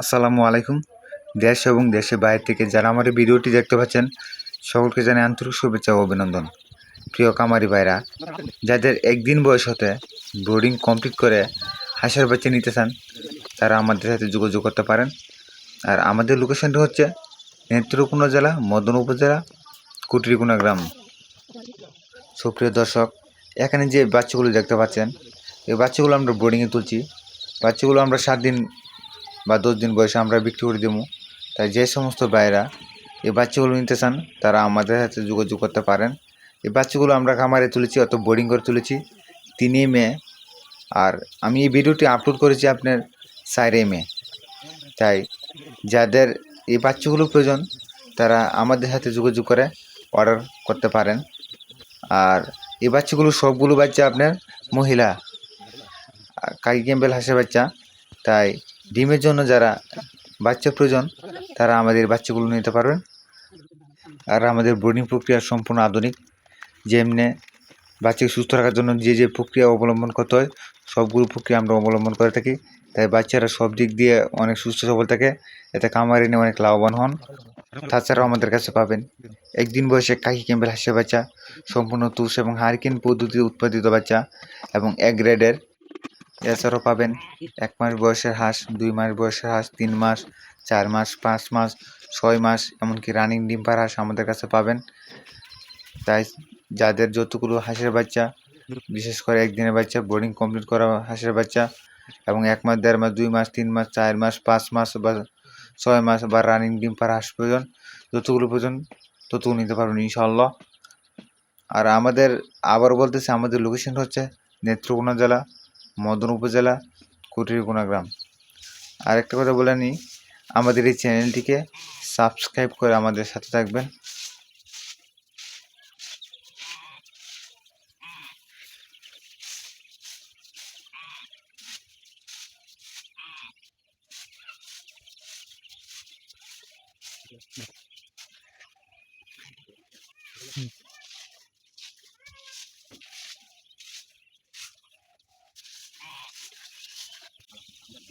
আসসালামু আলাইকুম। দেশ এবং দেশের বাইরে থেকে যারা আমার এই ভিডিওটি দেখতে পাচ্ছেন, সকলকে জানাই আন্তরিক শুভেচ্ছা ও অভিনন্দন। প্রিয় কামারি ভাইরা, যাদের একদিন বয়স হতে বোর্ডিং কমপ্লিট করে হাঁসের বাচ্চা নিতে চান, তারা আমাদের সাথে যোগাযোগ করতে পারেন। আর আমাদের লোকেশনটা হচ্ছে নেত্রকোনা জেলা, মদন উপজেলা, কুটরিকুনা গ্রাম। সুপ্রিয় দর্শক, এখানে যে বাচ্চাগুলো দেখতে পাচ্ছেন, এই বাচ্চাগুলো আমরা বোর্ডিংয়ে তুলছি। বাচ্চাগুলো আমরা সাত দিন বা দশ দিন বয়সে আমরা বিক্রি করে দেবো। তাই যে সমস্ত ভাইরা এই বাচ্চাগুলো নিতে চান, তারা আমাদের সাথে যোগাযোগ করতে পারেন। এই বাচ্চাগুলো আমরা খামারে তুলেছি অত বোর্ডিং করে তুলেছি তিনই মে আর আমি এই ভিডিওটি আপলোড করেছি আপনার চারে মে তাই যাদের এই বাচ্চাগুলো প্রয়োজন, তারা আমাদের সাথে যোগাযোগ করে অর্ডার করতে পারেন। আর এই বাচ্চাগুলো সবগুলো বাচ্চা আপনার মহিলা, কাকি ক্যাম্বেল হাঁসের বাচ্চা। তাই ডিমের জন্য যারা বাচ্চা প্রয়োজন, তারা আমাদের বাচ্চাগুলো নিতে পারবেন। আর আমাদের ব্রুডিং প্রক্রিয়া সম্পূর্ণ আধুনিক। যেমনি বাচ্চাকে সুস্থ রাখার জন্য যে যে প্রক্রিয়া অবলম্বন করতে হয়, সবগুলো প্রক্রিয়া আমরা অবলম্বন করে থাকি। তাই বাচ্চারা সব দিক দিয়ে অনেক সুস্থ সবল থাকে। এতে কামারি নিয়ে অনেক লাভবান হন। তাছাড়াও আমাদের কাছে পাবেন একদিন বয়সে কাকি ক্যাম্বেল হাঁসের বাচ্চা, সম্পূর্ণ তুষ এবং হারিকেন পদ্ধতিতে উৎপাদিত বাচ্চা এবং এক গ্রেডের এছাড়াও পাবেন এক মাস বয়সের হাঁস, দুই মাস বয়সের হাঁস, তিন মাস, চার মাস, পাঁচ মাস, ছয় মাস, এমনকি রানিং ডিম্পার হাঁস আমাদের কাছে পাবেন। তাই যাদের যতগুলো হাঁসের বাচ্চা, বিশেষ করে একদিনের বাচ্চা বোর্ডিং কমপ্লিট করা হাঁসের বাচ্চা, এবং এক মাস, দেড় মাস, দুই মাস, তিন মাস, চার মাস, পাঁচ মাস বা ছয় মাস বা রানিং ডিম পাড়া হাঁস প্রয়োজন, যতগুলো প্রয়োজন ততগুলো নিতে পারবেন ইনশাল্লাহ আর আমাদের আবার বলতেছে, আমাদের লোকেশন হচ্ছে নেত্রকোনা জেলা মদন উপজেলা কুটিরকোনা গ্রাম। আর একটা কথা বলে নিই, আমাদের এই চ্যানেলটিকে সাবস্ক্রাইব করে আমাদের সাথে থাকবেন।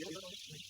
Yeah.